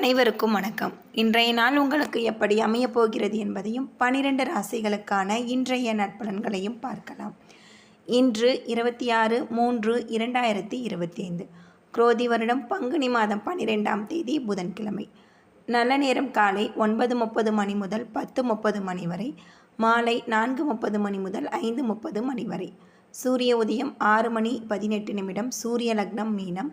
அனைவருக்கும் வணக்கம். இன்றைய நாள் உங்களுக்கு எப்படி அமையப் போகிறது என்பதையும் பனிரெண்டு ராசிகளுக்கான இன்றைய நட்பலன்களையும் பார்க்கலாம். இன்று இருபத்தி ஆறு மூன்று இரண்டாயிரத்தி இருபத்தி ஐந்து குரோதி வருடம் பங்குனி மாதம் பன்னிரெண்டாம் தேதி புதன்கிழமை. நல்ல நேரம் காலை ஒன்பது முப்பது மணி முதல் பத்து முப்பது மணி வரை மாலை நான்கு முப்பது மணி முதல் ஐந்து முப்பது மணி வரை. சூரிய உதயம் ஆறு மணி பதினெட்டு நிமிடம் சூரிய லக்னம் மீனம்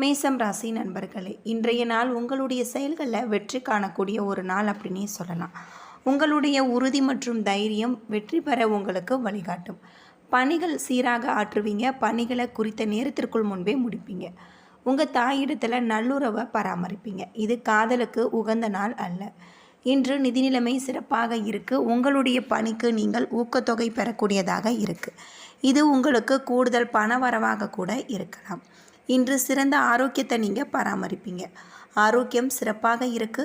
மேசம் ராசி நண்பர்களே இன்றைய நாள் உங்களுடைய செயல்களில் வெற்றி காணக்கூடிய ஒரு நாள் அப்படின்னே சொல்லலாம். உங்களுடைய உறுதி மற்றும் தைரியம் வெற்றி பெற உங்களுக்கு வழிகாட்டும். பணிகள் சீராக ஆற்றுவீங்க பணிகளை குறித்த நேரத்திற்குள் முன்பே முடிப்பீங்க. உங்கள் தாயிடத்தில் நல்லுறவை பராமரிப்பீங்க. இது காதலுக்கு உகந்த நாள் அல்ல. இன்று நிதி நிலைமை சிறப்பாக இருக்குது உங்களுடைய பணிக்கு நீங்கள் ஊக்கத்தொகை பெறக்கூடியதாக இருக்குது இது உங்களுக்கு கூடுதல் பண வரவாக கூட இருக்கலாம். இன்று சிறந்த ஆரோக்கியத்தை நீங்கள் பராமரிப்பீங்க. ஆரோக்கியம் சிறப்பாக இருக்கு.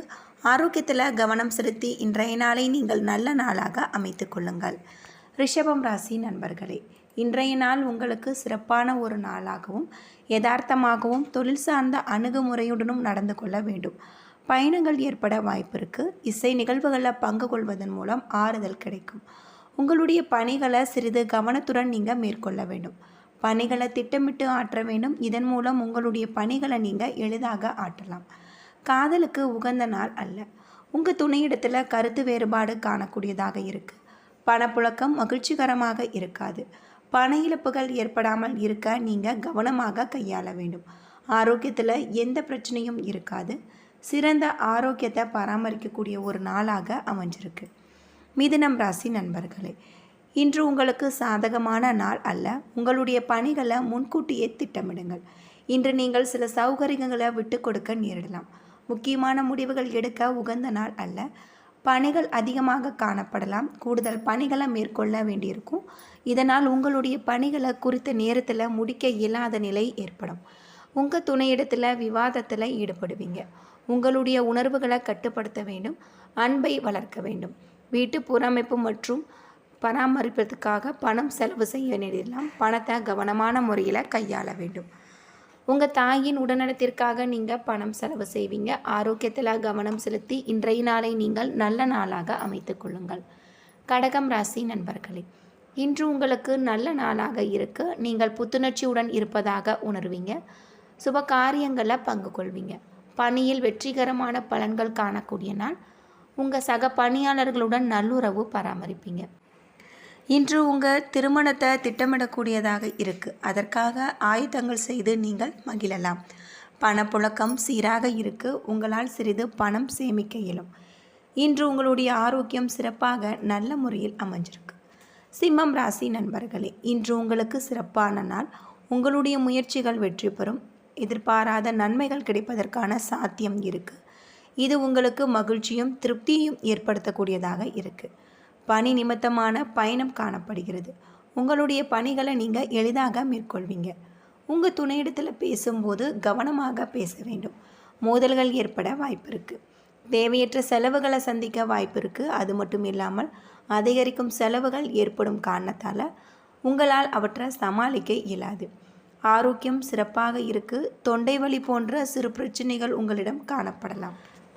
ஆரோக்கியத்தில் கவனம் செலுத்தி இன்றைய நாளை நீங்கள் நல்ல நாளாக அமைத்து கொள்ளுங்கள். ரிஷபம் ராசி நண்பர்களே இன்றைய நாள் உங்களுக்கு சிறப்பான ஒரு நாளாகவும் யதார்த்தமாகவும் தொழில் சார்ந்த அணுகுமுறையுடனும் நடந்து கொள்ள வேண்டும். பயணங்கள் ஏற்பட வாய்ப்பு இருக்குது இசை நிகழ்வுகளில் பங்கு கொள்வதன் மூலம் ஆறுதல் கிடைக்கும். உங்களுடைய பணிகளை சிறிது கவனத்துடன் நீங்கள் மேற்கொள்ள வேண்டும். பணிகளை திட்டமிட்டு ஆற்ற வேண்டும். இதன் மூலம் உங்களுடைய பணிகளை நீங்கள் எளிதாக ஆற்றலாம். காதலுக்கு உகந்த நாள் அல்ல. உங்கள் துணையிடத்தில் கருத்து வேறுபாடு காணக்கூடியதாக இருக்குது பணப்புழக்கம் மகிழ்ச்சிகரமாக இருக்காது. பண இழப்புகள் ஏற்படாமல் இருக்க நீங்கள் கவனமாக கையாள வேண்டும். ஆரோக்கியத்தில் எந்த பிரச்சனையும் இருக்காது. சிறந்த ஆரோக்கியத்தை பராமரிக்கக்கூடிய ஒரு நாளாக அமைஞ்சிருக்கு. மிதுனம் ராசி நண்பர்களே இன்று உங்களுக்கு சாதகமான நாள் அல்ல. உங்களுடைய பணிகளை முன்கூட்டியே திட்டமிடுங்கள். இன்று நீங்கள் சில சௌகரியங்களை விட்டு கொடுக்க நேரிடலாம். முக்கியமான முடிவுகள் எடுக்க உகந்த நாள் அல்ல. பணிகள் அதிகமாக காணப்படலாம். கூடுதல் பணிகளை மேற்கொள்ள வேண்டியிருக்கும். இதனால் உங்களுடைய பணிகளை குறித்த நேரத்தில் முடிக்க இயலாத நிலை ஏற்படும். உங்கள் துணையிடத்தில் விவாதத்தில் ஈடுபடுவீங்க. உங்களுடைய உணர்வுகளை கட்டுப்படுத்த வேண்டும். அன்பை வளர்க்க வேண்டும். வீட்டு புறமைப்பு மற்றும் பராமரிப்பதற்காக பணம் செலவு செய்ய நேரிடலாம். பணத்தை கவனமான முறையில் கையாள வேண்டும். உங்கள் தாயின் உடல்நலத்திற்காக நீங்கள் பணம் செலவு செய்வீங்க. ஆரோக்கியத்தில் கவனம் செலுத்தி இன்றைய நாளை நீங்கள் நல்ல நாளாக அமைத்து கொள்ளுங்கள். கடகம் ராசி நண்பர்களே இன்று உங்களுக்கு நல்ல நாளாக இருக்கு. நீங்கள் புத்துணர்ச்சியுடன் இருப்பதாக உணர்வீங்க. சுப காரியங்களில் பங்கு கொள்வீங்க. பணியில் வெற்றிகரமான பலன்கள் காணக்கூடிய நாள். உங்கள் சக பணியாளர்களுடன் நல்லுறவு பராமரிப்பீங்க. இன்று உங்கள் திருமணத்தை திட்டமிடக்கூடியதாக இருக்குது அதற்காக ஆயுதங்கள் செய்து நீங்கள் மகிழலாம். பணப்புழக்கம் சீராக இருக்கு. உங்களால் சிறிது பணம் சேமிக்க இயலும். இன்று உங்களுடைய ஆரோக்கியம் சிறப்பாக நல்ல முறையில் அமைஞ்சிருக்கு. சிம்மம் ராசி நண்பர்களே இன்று உங்களுக்கு சிறப்பான நாள். உங்களுடைய முயற்சிகள் வெற்றி பெறும். எதிர்பாராத நன்மைகள் கிடைப்பதற்கான சாத்தியம் இருக்குது இது உங்களுக்கு மகிழ்ச்சியும் திருப்தியும் ஏற்படுத்தக்கூடியதாக இருக்குது பணி நிமித்தமான பயணம் காணப்படுகிறது. உங்களுடைய பணிகளை நீங்கள் எளிதாக மேற்கொள்வீங்க. உங்கள் துணையிடத்தில் பேசும்போது கவனமாக பேச வேண்டும். மோதல்கள் ஏற்பட வாய்ப்பு இருக்குது தேவையற்ற செலவுகளை சந்திக்க வாய்ப்பு இருக்குது அது மட்டும் இல்லாமல் அதிகரிக்கும் செலவுகள் ஏற்படும் காரணத்தால் உங்களால் அவற்றை சமாளிக்க இயலாது. ஆரோக்கியம் சிறப்பாக இருக்கு. தொண்டை வலி போன்ற சிறு பிரச்சனைகள் உங்களிடம் காணப்படலாம்.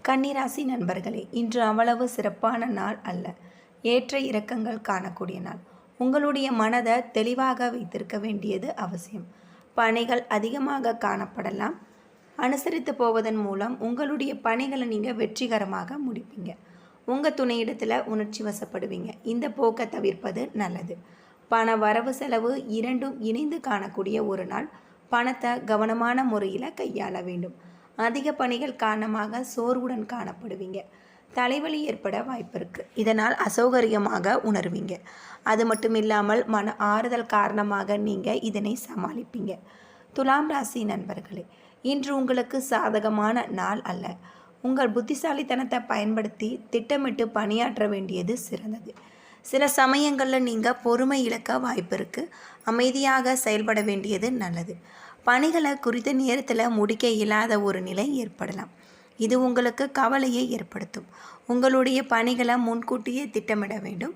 கன்னிராசி நண்பர்களே இன்று அவ்வளவு சிறப்பான நாள் அல்ல. ஏற்ற இறக்கங்கள் காணக்கூடிய நாள். உங்களுடைய மனதை தெளிவாக வைத்திருக்க வேண்டியது அவசியம். பணிகள் அதிகமாக காணப்படலாம். அனுசரித்து போவதன் மூலம் உங்களுடைய பணிகளை நீங்கள் வெற்றிகரமாக முடிப்பீங்க. உங்கள் துணையிடத்தில் உணர்ச்சி வசப்படுவீங்க. இந்த போக்கை தவிர்ப்பது நல்லது. பண வரவு செலவு இரண்டும் இணைந்து காணக்கூடிய ஒரு நாள். பணத்தை கவனமான முறையில் கையாள வேண்டும். அதிக பணிகள் காரணமாக சோர்வுடன் காணப்படுவீங்க. தலைவலி ஏற்பட வாய்ப்பு இருக்குது இதனால் அசௌகரியமாக உணர்வீங்க. அது மட்டும் இல்லாமல் மன ஆறுதல் காரணமாக நீங்கள் இதனை சமாளிப்பீங்க. துலாம் ராசி நண்பர்களே இன்று உங்களுக்கு சாதகமான நாள் அல்ல. உங்கள் புத்திசாலித்தனத்தை பயன்படுத்தி திட்டமிட்டு பணியாற்ற வேண்டியது சிறந்தது. சில சமயங்களில் நீங்கள் பொறுமை இழக்க வாய்ப்பு இருக்குது அமைதியாக செயல்பட வேண்டியது நல்லது. பணிகளை குறித்த நேரத்தில் முடிக்க இயலாத ஒரு நிலை ஏற்படலாம். இது உங்களுக்கு கவலையை ஏற்படுத்தும். உங்களுடைய பணிகளை முன்கூட்டியே திட்டமிட வேண்டும்.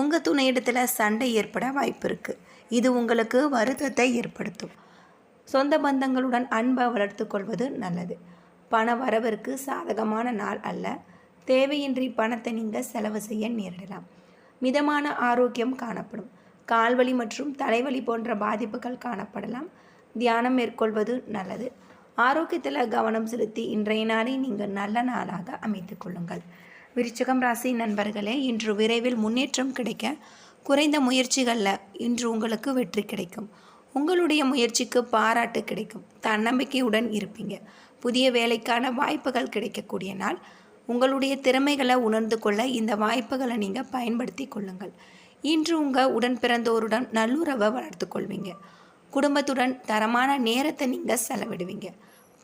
உங்கள் துணையிடத்தில் சண்டை ஏற்பட வாய்ப்பு இருக்குது இது உங்களுக்கு வருத்தத்தை ஏற்படுத்தும். சொந்த பந்தங்களுடன் அன்பை வளர்த்து கொள்வது நல்லது. பண வரவிற்கு சாதகமான நாள் அல்ல. தேவையின்றி பணத்தை நீங்கள் செலவு செய்ய நேரிடலாம். மிதமான ஆரோக்கியம் காணப்படும். கால்வலி மற்றும் தலைவலி போன்ற பாதிப்புகள் காணப்படலாம். தியானம் மேற்கொள்வது நல்லது. ஆரோக்கியத்தில் கவனம் செலுத்தி இன்றைய நாளை நீங்கள் நல்ல நாளாக அமைத்து கொள்ளுங்கள். விருச்சிகம் ராசி நண்பர்களே இன்று விரைவில் முன்னேற்றம் கிடைக்க குறைந்த முயற்சிகளில் இன்று உங்களுக்கு வெற்றி கிடைக்கும். உங்களுடைய முயற்சிக்கு பாராட்டு கிடைக்கும். தன்னம்பிக்கையுடன் இருப்பீங்க. புதிய வேலைக்கான வாய்ப்புகள் கிடைக்கக்கூடிய நாள். உங்களுடைய திறமைகளை உணர்ந்து கொள்ள இந்த வாய்ப்புகளை நீங்கள் பயன்படுத்தி கொள்ளுங்கள். இன்று உங்கள் உடன் பிறந்தோருடன் நல்லுறவை வளர்த்து கொள்வீங்க. குடும்பத்துடன் தரமான நேரத்தை நீங்கள் செலவிடுவீங்க.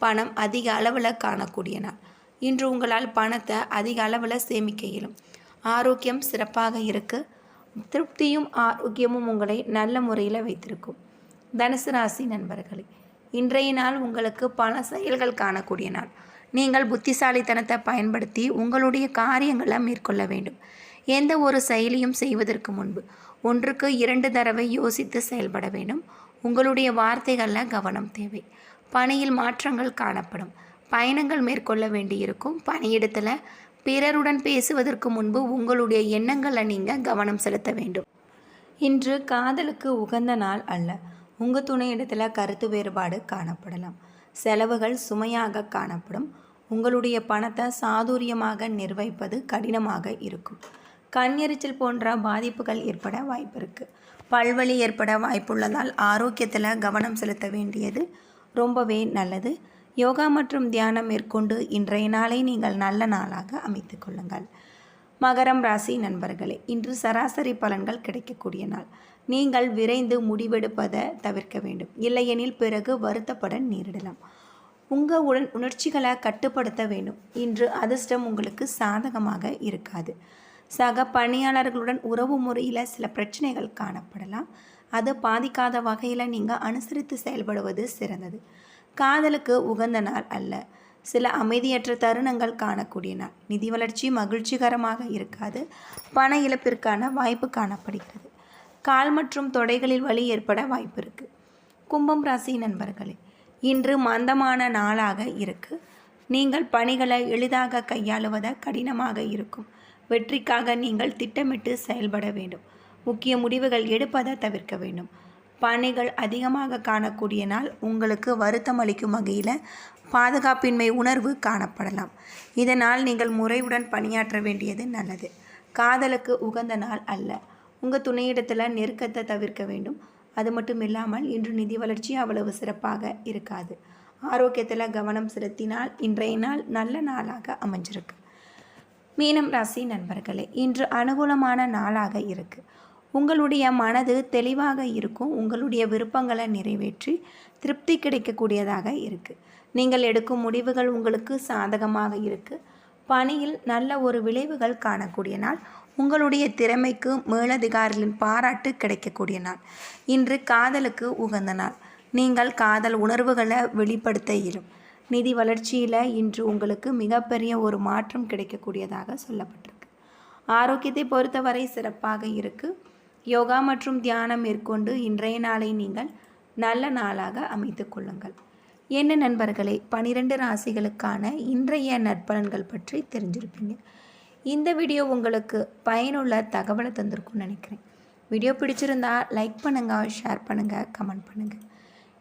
பணம் அதிக அளவில் காணக்கூடிய நாள். இன்று உங்களால் பணத்தை அதிக அளவில் சேமிக்க இயலும். ஆரோக்கியம் சிறப்பாக இருக்குது திருப்தியும் ஆரோக்கியமும் உங்களை நல்ல முறையில் வைத்திருக்கும். தனுசு ராசி நண்பர்களே இன்றைய நாள் உங்களுக்கு பல செயல்கள் காணக்கூடிய நாள். நீங்கள் புத்திசாலித்தனத்தை பயன்படுத்தி உங்களுடைய காரியங்களை மேற்கொள்ள வேண்டும். எந்த ஒரு செயலியும் செய்வதற்கு முன்பு ஒன்றுக்கு இரண்டு தடவை யோசித்து செயல்பட வேண்டும். உங்களுடைய வார்த்தைகளில் கவனம் தேவை. பணியில் மாற்றங்கள் காணப்படும். பயணங்கள் மேற்கொள்ள வேண்டியிருக்கும். பணியிடத்தில் பிறருடன் பேசுவதற்கு முன்பு உங்களுடைய எண்ணங்களை நீங்கள் கவனம் செலுத்த வேண்டும். இன்று காதலுக்கு உகந்த நாள் அல்ல. உங்கள் துணையிடத்தில் கருத்து வேறுபாடு காணப்படலாம். செலவுகள் சுமையாக காணப்படும். உங்களுடைய பணத்தை சாதுரியமாக நிர்வகிப்பது கடினமாக இருக்கும். கண் எரிச்சல் போன்ற பாதிப்புகள் ஏற்பட வாய்ப்பு இருக்குது பல்வலி ஏற்பட வாய்ப்புள்ளதால் ஆரோக்கியத்தில் கவனம் செலுத்த வேண்டியது ரொம்பவே நல்லது. யோகா மற்றும் தியானம் மேற்கொண்டு இன்றைய நாளை நீங்கள் நல்ல நாளாக அமைத்து கொள்ளுங்கள். மகரம் ராசி நண்பர்களே இன்று சராசரி பலன்கள் கிடைக்கக்கூடிய நாள். நீங்கள் விரைந்து முடிவெடுப்பதை தவிர்க்க வேண்டும். இல்லையெனில் பிறகு வருத்தப்பட நேரிடலாம். உங்கள் உடன் உணர்ச்சிகளை கட்டுப்படுத்த வேண்டும். இன்று அதிர்ஷ்டம் உங்களுக்கு சாதகமாக இருக்காது. சக பணியாளர்களுடன் உறவு முறையில் சில பிரச்சனைகள் காணப்படலாம். அது பாதிக்காத வகையில் நீங்கள் அனுசரித்து செயல்படுவது சிறந்தது. காதலுக்கு உகந்த நாள் அல்ல. சில அமைதியற்ற தருணங்கள் காணக்கூடிய நாள். நிதி வளர்ச்சி மகிழ்ச்சிகரமாக இருக்காது. பண இழப்பிற்கான வாய்ப்பு காணப்படுகிறது. கால் மற்றும் தொடைகளில் வலி ஏற்பட வாய்ப்பு இருக்குது கும்பம் ராசி நண்பர்களே இன்று மந்தமான நாளாக இருக்குது நீங்கள் பணிகளை எளிதாக கையாளுவத கடினமாக இருக்கும். வெற்றிக்காக நீங்கள் திட்டமிட்டு செயல்பட வேண்டும். முக்கிய முடிவுகள் எடுப்பதை தவிர்க்க வேண்டும். பணிகள் அதிகமாக காணக்கூடிய நாள் உங்களுக்கு வருத்தம் அளிக்கும் வகையில் பாதுகாப்பின்மை உணர்வு காணப்படலாம். இதனால் நீங்கள் முறையுடன் பணியாற்ற வேண்டியது நல்லது. காதலுக்கு உகந்த நாள் அல்ல. உங்கள் துணையிடத்தில் நெருக்கத்தை தவிர்க்க வேண்டும். அது மட்டும் இல்லாமல் இன்று நிதி வளர்ச்சி அவ்வளவு சிறப்பாக இருக்காது. ஆரோக்கியத்தில் கவனம் செலுத்தினால் இன்றைய நாள் நல்ல நாளாக அமைஞ்சிருக்கு. மீனம் ராசி நண்பர்களே இன்று அனுகூலமான நாளாக இருக்குது உங்களுடைய மனது தெளிவாக இருக்கும் உங்களுடைய விருப்பங்களை நிறைவேற்றி திருப்தி கிடைக்கக்கூடியதாக இருக்குது நீங்கள் எடுக்கும் முடிவுகள் உங்களுக்கு சாதகமாக இருக்குது பணியில் நல்ல ஒரு விளைவுகள் காணக்கூடிய நாள் உங்களுடைய திறமைக்கு மேலதிகாரிகளின் பாராட்டு கிடைக்கக்கூடிய நாள். இன்று காதலுக்கு உகந்த நாள். நீங்கள் காதல் உணர்வுகளை வெளிப்படுத்த இயலும். நிதி வளர்ச்சியில் இன்று உங்களுக்கு மிகப்பெரிய ஒரு மாற்றம் கிடைக்கக்கூடியதாக சொல்லப்பட்டிருக்கு. ஆரோக்கியத்தை பொறுத்தவரை சிறப்பாக இருக்குது யோகா மற்றும் தியானம் மேற்கொண்டு இன்றைய நாளை நீங்கள் நல்ல நாளாக அமைத்து கொள்ளுங்கள். என்ன நண்பர்களே பனிரெண்டு ராசிகளுக்கான இன்றைய நற்பலன்கள் பற்றி தெரிஞ்சிருப்பீங்க. இந்த வீடியோ உங்களுக்கு பயனுள்ள தகவலை தந்திருக்கும்னு நினைக்கிறேன். வீடியோ பிடிச்சிருந்தா லைக் பண்ணுங்கள் ஷேர் பண்ணுங்கள் கமெண்ட் பண்ணுங்கள்